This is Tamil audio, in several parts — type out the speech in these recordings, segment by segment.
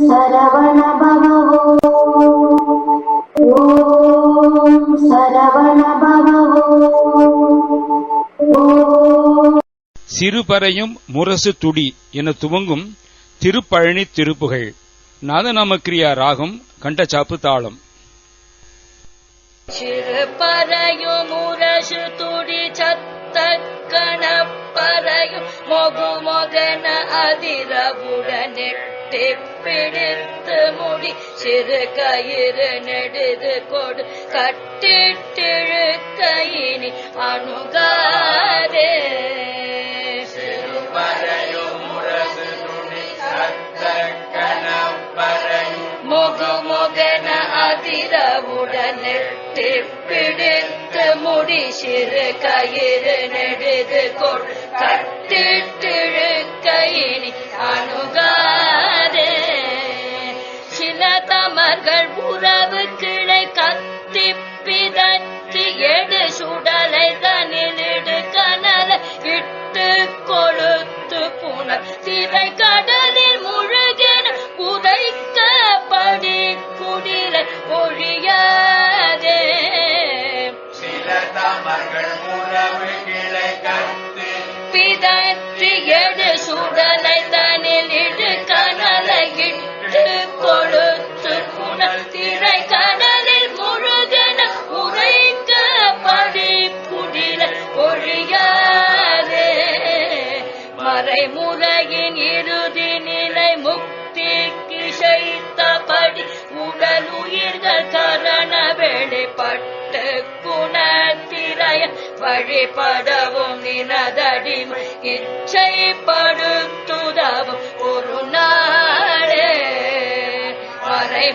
சரவண பவோ ஓம் சரவண பவோ ஓம். சிறுபறையும் முரசு துடி என துவங்கும் திருப்பழனி திருப்புகழ் நாதநாமக்கிரியா ராகம் கண்டச்சாப்பு தாளம். சிறுபறையும் முரசு துடி சத்த கணப்பறையும் மொகு மொகுமொகன அதிரவுடனே பிடித்து முடி சிறு கயிறு நெடுது கொடு கட்டிட்டிழு கயினி அணுகாதே. சிறு கயிறு நெடுது கொள். கட்டிட்டிழு கையினி அணுகாதே. சில தமர்கள் உறவு கிளை கத்தி பிதற்றி எடு சுடலை தனி படவும் நினதடிமை இச்சை படுத்துதவும் ஒரு நாளே. வரை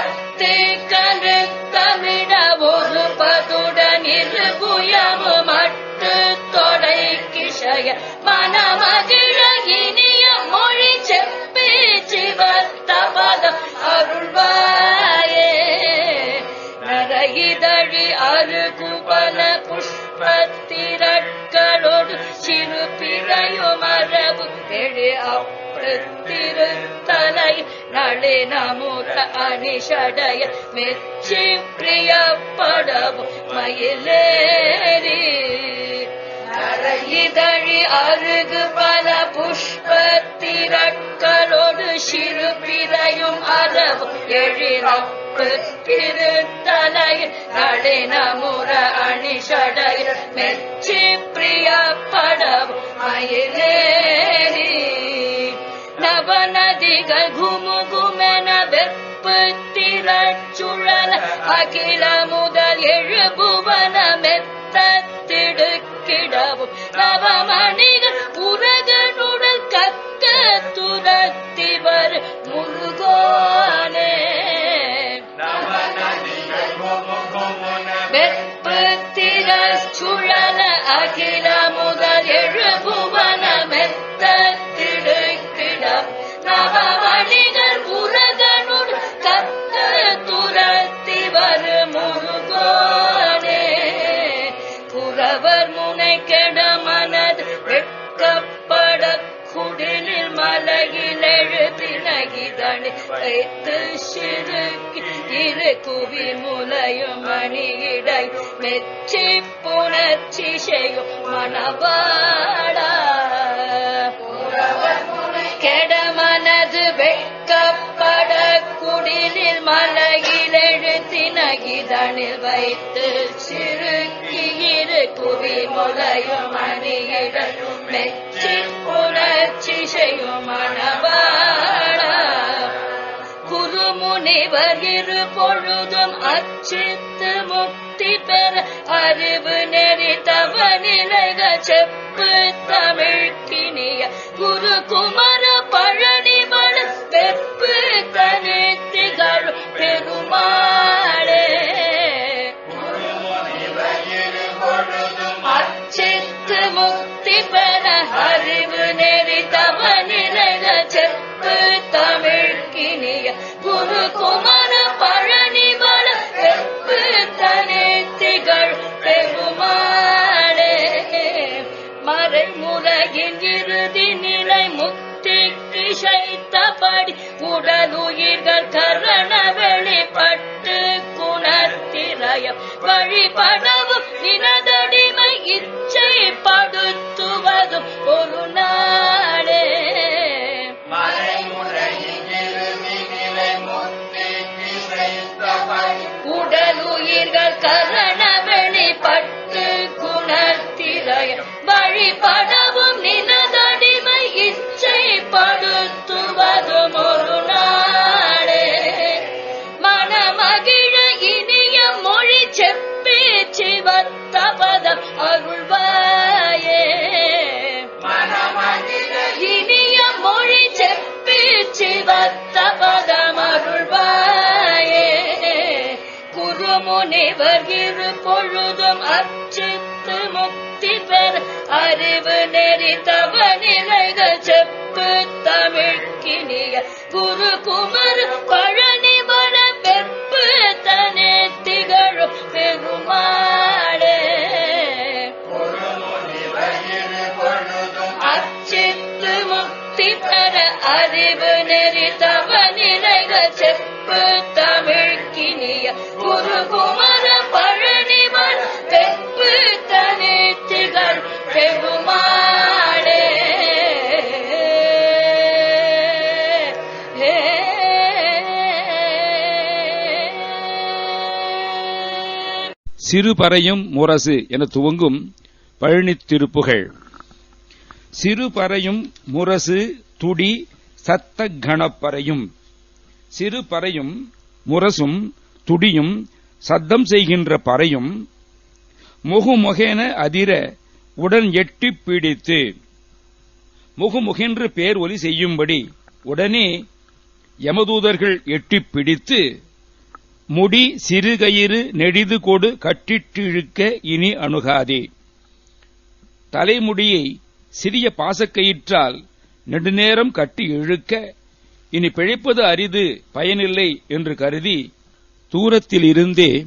சக்தி கருத்தமிட ஒரு பதுடன் இருபுயம் மட்டு தொடை கிஷய மனமகிழ இனிய மொழி செப்பி சிவத்த பதம் அருள்வாயே. நரையிதழி அருகுபல புஷ்பத்திரட்களோடு சிறு பிறையும் மரபு எழி அப்பிருத்தலை நளினமுத அணிஷடைய மெச்சி பிரியப்படவும் மயிலேறி நரையிதழி அருகு பல புஷ்பத்திரட்களோடு சிறு பிறையும் அரவும் எழிலப்பு திருத்தலை நளினமுற அணிஷடைய மெச்சி பிரியப்படவும் மயிலே அகில முதல் எழுபுவன எழுதினகிதனி வைத்து சிறுக்கி இரு குவி முலையும் மணியிடை மெச்சி புணர்ச்சி செய்யும் மணவாடா கெட வெட்கப்பட குடிலில் மலையில் வைத்து சிறுக்கி இரு குவி முலையும் மணியிடையும் மெச்சி புணர்ச்சி செய்யும் தேவர் இரு பொழுதும் அச்சித்து முக்தி பெற அறிவு நெறி தவ நிலைக செப்பு அறிவு நெறி தவ நிலைகள் சிறுபறையும் முரசு என துவங்கும் பழனித்திருப்புகள். சிறுபறையும் முரசு துடி சத்த கணப்பறையும் சிறுபறையும் முரசும் துடியும் சத்தம் செய்கின்ற பறையும் முகுமுகென அதிர உடன் எட்டி பிடித்து. முகுமுகென்று பேர் ஒலி செய்யும்படி உடனே யமதூதர்கள் எட்டி பிடித்து முடி சிறுகயிறு நெடிது கொடு கட்டிட்டிழுக்க இனி அணுகாதே. தலைமுடியை சிறிய பாசக்கயிற்றால் நெடுநேரம் கட்டி இழுக்க இனி பிழைப்பது அரிது பயனில்லை என்று கருதி தூரத்தில் இருந்தே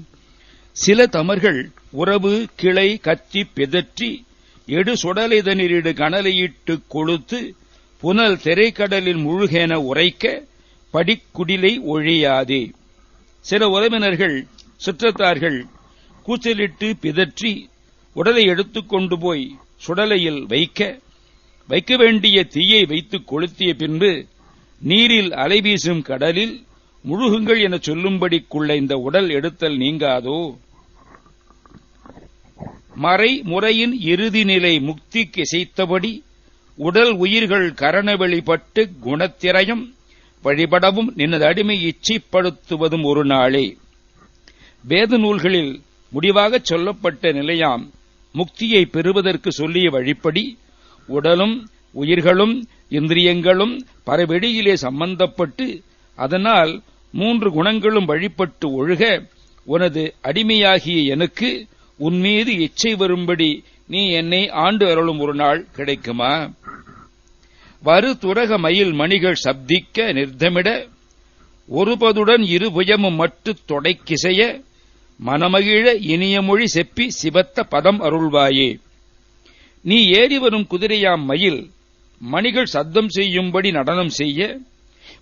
சில தமர்கள் உறவு கிளை கத்தி பிதற்றி எடு சுடலைதனிரிடு கனலையிட்டு கொளுத்து புனல் திரைக்கடலில் முழுகென உரைக்க படிக்குடிலை ஒழியாதே. சில உறவினர்கள் சுற்றத்தார்கள் கூச்சலிட்டு பிதற்றி உடலை எடுத்துக்கொண்டு போய் சுடலையில் வைக்க வைக்க வேண்டிய தீயை வைத்து கொளுத்திய பின்பு நீரில் அலைவீசும் கடலில் முழுகுங்கள் என சொல்லும்படிக்குள்ள இந்த உடல் எடுத்தல் நீங்காதோ? மறை முறையின் இறுதி நிலை முக்திக்கு இசைத்தபடி உடல் உயிர்கள் கரண வெளிப்பட்டு குணத்திரயம் வழிபடவும் நினது அடிமை இச்சைப்படுத்துவதும் ஒரு நாளே. வேத நூல்களில் முடிவாகச் சொல்லப்பட்ட நிலையாம். முக்தியை பெறுவதற்கு சொல்லிய வழிப்படி உடலும் உயிர்களும் இந்திரியங்களும் பரவெடியிலே சம்பந்தப்பட்டு அதனால் மூன்று குணங்களும் வழிபட்டு ஒழுக உனது அடிமையாகிய எனக்கு உன்மீது இச்சை வரும்படி நீ என்னை ஆண்டு அருளும் ஒரு நாள் கிடைக்குமா? வரு துரக மயில் மணிகள் சப்திக்க நிர்தமிட ஒருபதுடன் இருபுயமும் மட்டு தொடைக்கிசைய மனமகிழ இனிய மொழி செப்பி சிவத்த பதம் அருள்வாயே. நீ ஏறி வரும் குதிரையாம் மயில் மணிகள் சத்தம் செய்யும்படி நடனம் செய்ய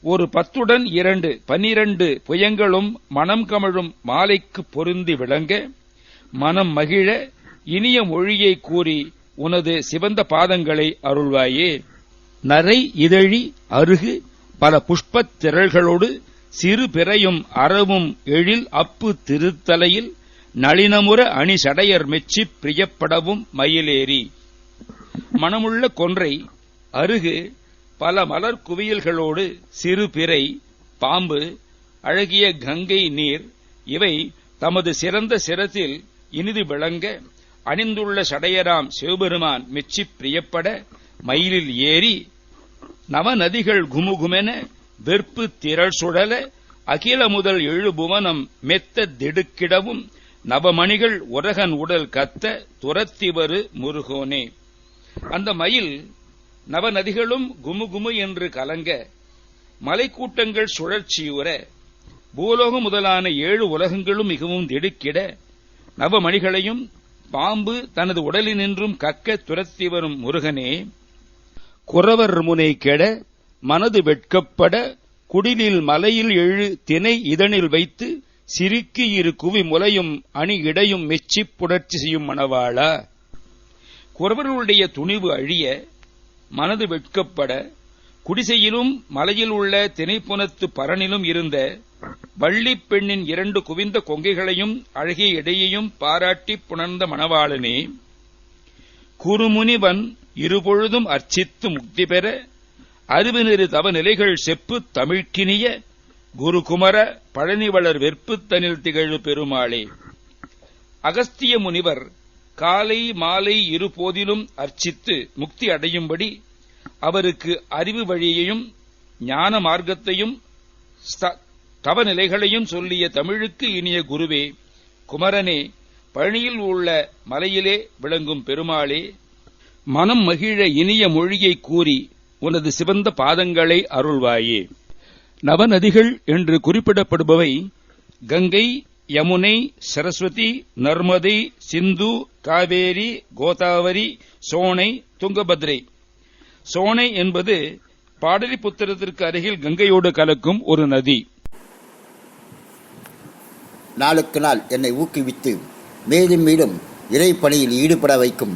ஒரு பத்துடன் இரண்டு பனிரண்டு புயங்களும் மனம் கமழும் மாலைக்கு பொருந்தி விளங்க மனம் மகிழ இனிய மொழியை கூறி உனது சிவந்த பாதங்களை அருள்வாயே. நரை இதழி அருகு பல புஷ்பத் திரள்களோடு சிறு பிறையும் அறவும் எழில் அப்பு திருத்தலையில் நளினமுற அணி சடையர் மெச்சி பிரியப்படவும் மயிலேறி. மனமுள்ள கொன்றை அருகு பல மலர் குவியல்களோடு சிறு பிறை பாம்பு அழகிய கங்கை நீர் இவை தமது சிறந்த சிரத்தில் இனிது விளங்க அணிந்துள்ள சடையராம் சிவபெருமான் மெச்சி பிரியப்பட மயிலில் ஏறி நவநதிகள் குமுகுமென வெற்பு திரள் சுழல அகில முதல் எழுபுவனம் மெத்த திடுக்கிடவும் நவமணிகள் உரகன் உடல் கத்த துரத்தி வரு முருகோனே. அந்த மயில் நவநதிகளும் குமுகுமு என்று கலங்க மலைக்கூட்டங்கள் சுழற்சியுற பூலோகம் முதலான ஏழு உலகங்களும் மிகவும் திடுக்கிட நவமணிகளையும் பாம்பு தனது உடலினின்றும் கக்க துரத்தி வரும் முருகனே. குறவர் முனை கெட மனது வெட்கப்பட குடிலில் மலையில் எழு தினை இதனில் வைத்து சிறுக்கி இரு குவி முலையும் அணி இடையும் மெச்சிப் புடர்ச்சி செய்யும் மணவாளா? குறவர்களுடைய துணிவு அழிய மனது வெட்கப்பட குடிசையிலும் மலையில் உள்ள திணைப்புனத்து பரனிலும் இருந்த வள்ளிப் பெண்ணின் இரண்டு குவிந்த கொங்கைகளையும் அழகிய இடையையும் பாராட்டி புணர்ந்த மணவாளனே குறுமுனிவன் இருபொழுதும் அர்ச்சித்து முக்தி பெற அருவினிரு தவ நிலைகள் செப்பு தமிழ்க்கினிய குருகுமர பழனிவளர் வெற்புத்தனில் திகழு பெருமாளே. அகஸ்திய முனிவர் காலை மாலை இரு போதிலும் அர்ச்சித்து முக்தி அடையும்படி அவருக்கு அறிவு வழியையும் ஞான மார்க்கத்தையும் ஸ்த- தவநிலைகளையும் சொல்லிய தமிழுக்கு இனிய குருவே குமரனே பழனியில் உள்ள மலையிலே விளங்கும் பெருமாளே மனம் மகிழ இனிய மொழியை கூறி உனது சிவந்த பாதங்களை அருள்வாயே. நவநதிகள் என்று குறிப்பிடப்படுபவை கங்கை யமுனை சரஸ்வதி நர்மதை சிந்து காவேரி கோதாவரி சோனை துங்கபத்ரை. சோனை என்பது பாடலிபுத்திரத்திற்கு அருகில் கங்கையோடு கலக்கும் ஒரு நதி. நாளுக்கு நாள் என்னை ஊக்குவித்து மேலும் மேலும் இறைப்பணியில் ஈடுபட வைக்கும்